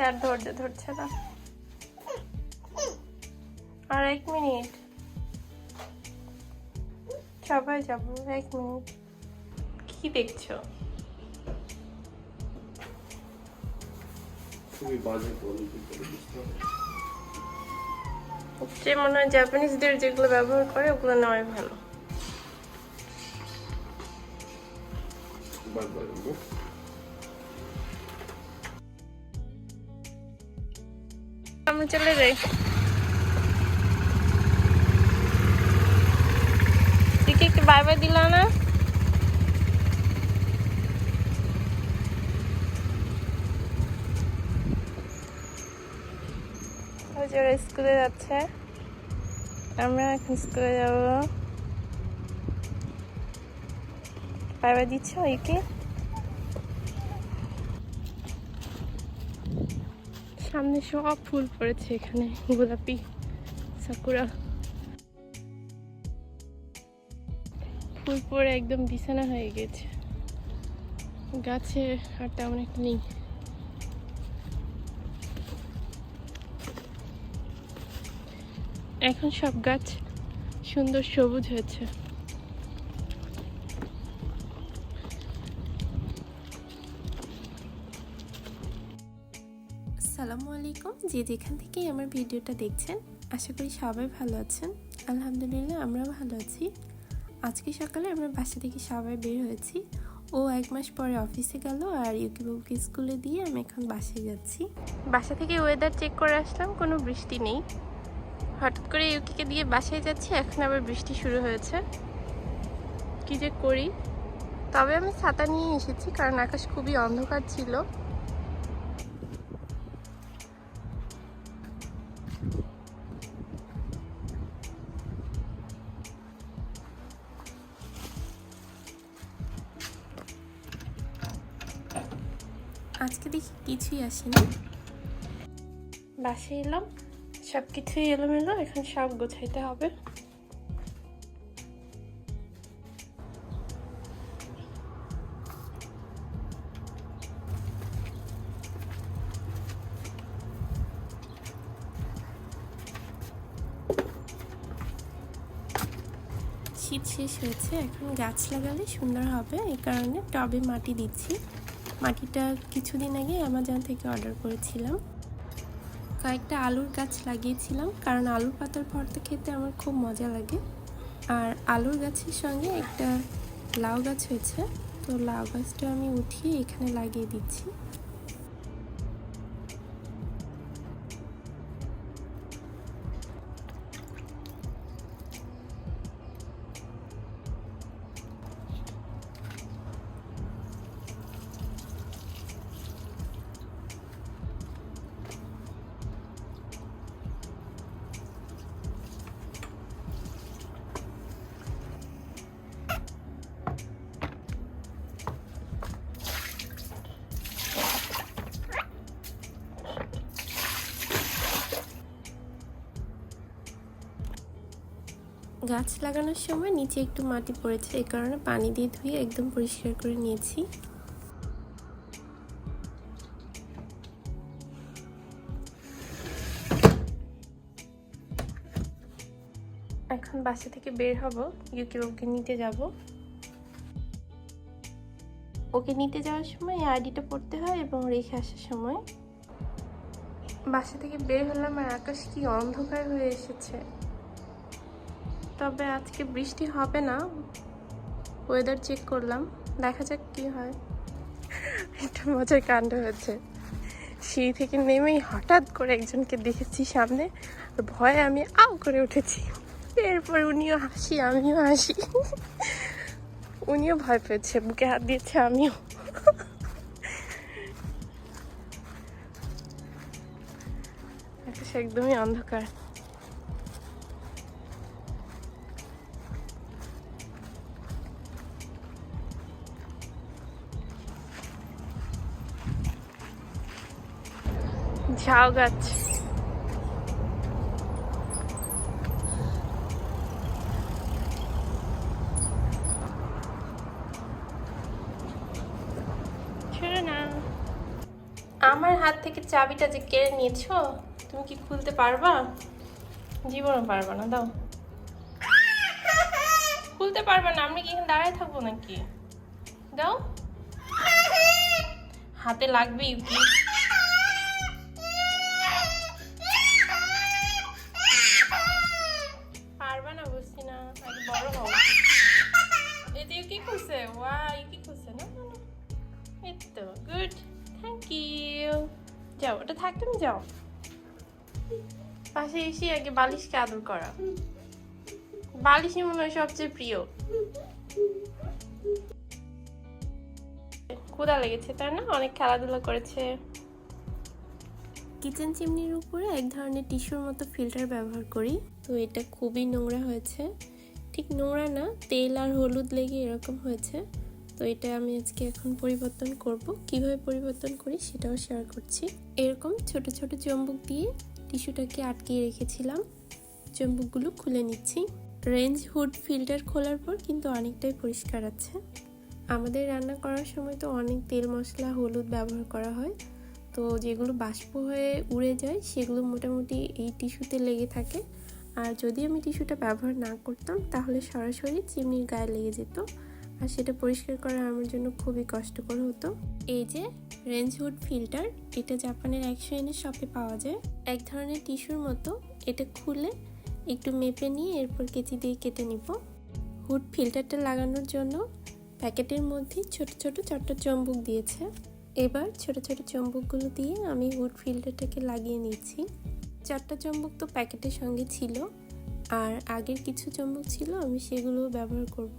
ইসে আর ধৈর্য ধরছে না। আর এক মিনিট। সবাই যাব এক মিনিট। কি দেখছ? খুবই বাজে কোয়ালিটি করে বুঝতে হবে যে মনে হয় জাপানিজদের যেগুলো ব্যবহার করে ওগুলো নেওয়াই ভালো। আমরা চলে যাই। দিকে একটু বাই বাই দিল না? ওই যে ওরা স্কুলে যাচ্ছে। আমরা এখন স্কুলে যাব। বাই বাই দিচ্ছ ইকে সামনে সব ফুল পড়েছে এখানে, গোলাপি সাকুরা ফুল পড়ে একদম বিছানা হয়ে গেছে। গাছে আর তেমন একটা নেই। এখন সব গাছ সুন্দর সবুজ হয়েছে। আলাইকুম। যে যেখান থেকেই আমার ভিডিওটা দেখছেন, আশা করি সবাই ভালো আছেন। আলহামদুলিল্লাহ, আমরাও ভালো আছি। আজকে সকালে আমরা বাসা থেকে সবাই বের হয়েছি। ও এক মাস পরে অফিসে গেল আর ইউকি বাবুকে স্কুলে দিয়ে আমি এখন বাসায় যাচ্ছি। বাসা থেকে ওয়েদার চেক করে আসলাম, কোনো বৃষ্টি নেই। হঠাৎ করে ইউকিকে দিয়ে বাসায় যাচ্ছি, এখন আবার বৃষ্টি শুরু হয়েছে। কি যে করি? তবে আমি ছাতা নিয়ে এসেছি, কারণ আকাশ খুবই অন্ধকার ছিল। আজকে দেখি কিছুই আসেনি। বাসে এলাম সব কিছুই এলোমেলো এখন সব গোছাইতে হবে। শীত শেষ হয়েছে এখন গাছ লাগালে সুন্দর হবে এই কারণে টবে মাটি দিচ্ছি। মাটিটা কিছুদিন আগে অ্যামাজন থেকে অর্ডার করেছিলাম। কয়েকটা আলুর গাছ লাগিয়েছিলাম, কারণ আলুর পাতার ভর্তা খেতে আমার খুব মজা লাগে। আর আলুর গাছের সঙ্গে একটা লাউ গাছ হয়েছে, তো লাউ গাছটা আমি উঠিয়ে এখানে লাগিয়ে দিচ্ছি। গাছ লাগানোর সময় নিচে একটু মাটি পড়েছে এই কারণে পানি দিয়ে ধুয়ে একদম পরিষ্কার করে নিয়েছি। এখন বাসা থেকে বের হব ইউকি ওকে নিতে যাব। ওকে নিতে যাওয়ার সময় এই আইডিটা পড়তে হয় এবং রেখে আসার সময়। বাসা থেকে বের হলাম আর আকাশ কি অন্ধকার হয়ে এসেছে। তবে আজকে বৃষ্টি হবে না। ওয়েদার চেক করলাম। দেখা যাক কি হয়। একটা মজার কাণ্ড হয়েছে। সিঁড়ি থেকে নেমেই হঠাৎ করে একজনকে দেখেছি সামনে। ভয়ে আমি আউ করে উঠেছি। এরপর উনিও হাসি, আমিও হাসি। উনিও ভয় পেয়েছে, বুকে হাত দিয়েছে, আমিও। একদমই অন্ধকার। ঝাউ গাছ। আমার হাত থেকে চাবিটা যে কেড়ে নিয়েছো, তুমি কি খুলতে পারবা? জীবনও পারবা না, দাও। খুলতে পারবা না আমি কি এখানে দাঁড়ায় থাকব নাকি? দাও। হাতে লাগবে ইউকি যাও ওটা থাক তুমি যাও। পাশে এসে আগে বালিশকে আদর করা। বালিশই মনে হয় সবচেয়ে প্রিয়। ক্ষুদা লেগেছে তাই না? অনেক খেলাধুলা করেছে। কিচেন চিমনির উপরে এক ধরনের টিস্যুর মতো ফিল্টার ব্যবহার করি। তো এটা খুবই নোংরা হয়েছে। ঠিক নোংরা না তেল আর হলুদ লেগে এরকম হয়েছে। তো এটা আমি আজকে এখন পরিবর্তন করব। কীভাবে পরিবর্তন করি সেটাও শেয়ার করছি। এরকম ছোট ছোট চম্বুক দিয়ে টিস্যুটাকে আটকিয়ে রেখেছিলাম। চম্বুকগুলো খুলে নিচ্ছি। রেঞ্জ হুড ফিল্টার খোলার পর কিন্তু অনেকটাই পরিষ্কার আছে। আমাদের রান্না করার সময় তো অনেক তেল মশলা, হলুদ ব্যবহার করা হয়। তো যেগুলো বাষ্প হয়ে উড়ে যায়, সেগুলো মোটামুটি এই টিস্যুতে লেগে থাকে। আর যদি আমি টিস্যুটা ব্যবহার না করতাম, তাহলে সরাসরি চিমনির গায়ে লেগে যেত। আর সেটা পরিষ্কার করা আমার জন্য খুবই কষ্টকর হতো। এই যে রেঞ্জ হুড ফিল্টার এটা জাপানের একশো এনের শপে পাওয়া যায়। এক ধরনের টিস্যুর মতো এটা খুলে একটু মেপে নিয়ে এরপর কেচি দিয়ে কেটে নিব। হুড ফিল্টারটা লাগানোর জন্য প্যাকেটের মধ্যে ছোট ছোট চারটা চম্বুক দিয়েছে। এবার ছোট ছোট চম্বুকগুলো দিয়ে আমি হুড ফিল্টারটাকে লাগিয়ে নিচ্ছি। চারটা চম্বুক তো প্যাকেটের সঙ্গে ছিল, আর আগের কিছু চম্বুক ছিল, আমি সেগুলো ব্যবহার করব।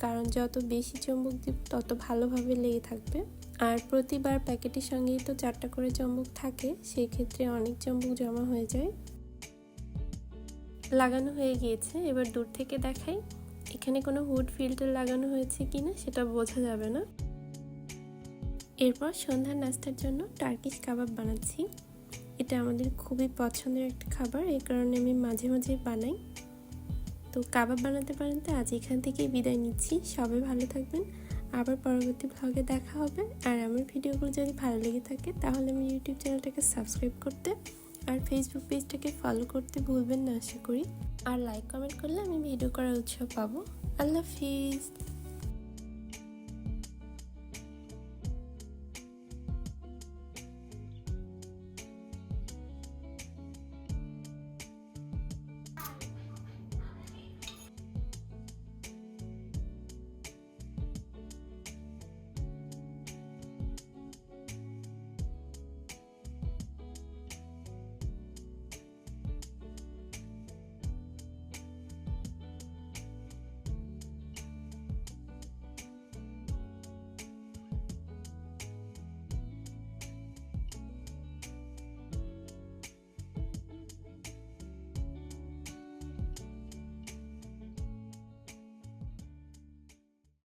কারণ যত বেশি চম্বুক দিব, তত ভালোভাবে লেগে থাকবে। আর প্রতিবার প্যাকেটের সঙ্গেই তো চারটা করে চম্বুক থাকে সেই ক্ষেত্রে অনেক চম্বুক জমা হয়ে যায়। লাগানো হয়ে গিয়েছে, এবার দূর থেকে দেখাই। এখানে কোনো হুড ফিল্টার লাগানো হয়েছে কিনা, সেটা বোঝা যাবে না। এরপর সন্ধ্যার নাস্তার জন্য টার্কিশ কাবাব বানাচ্ছি। এটা আমাদের খুবই পছন্দের একটা খাবার, এই কারণে আমি মাঝে মাঝে বানাই। তো কাবাব বানাতে বানাতে আজ এখান থেকে বিদায় নিচ্ছি। সবাই ভালো থাকবেন। আবার পরবর্তী ভ্লগে দেখা হবে। আর আমার ভিডিওগুলো যদি ভালো লেগে থাকে, তাহলে আমি ইউটিউব চ্যানেলটাকে সাবস্ক্রাইব করতে আর ফেসবুক পেজটাকে ফলো করতে ভুলবেন না, আশা করি। আর লাইক কমেন্ট করলে আমি ভিডিও করার উৎসাহ পাবো। আল্লাহ হাফিজ।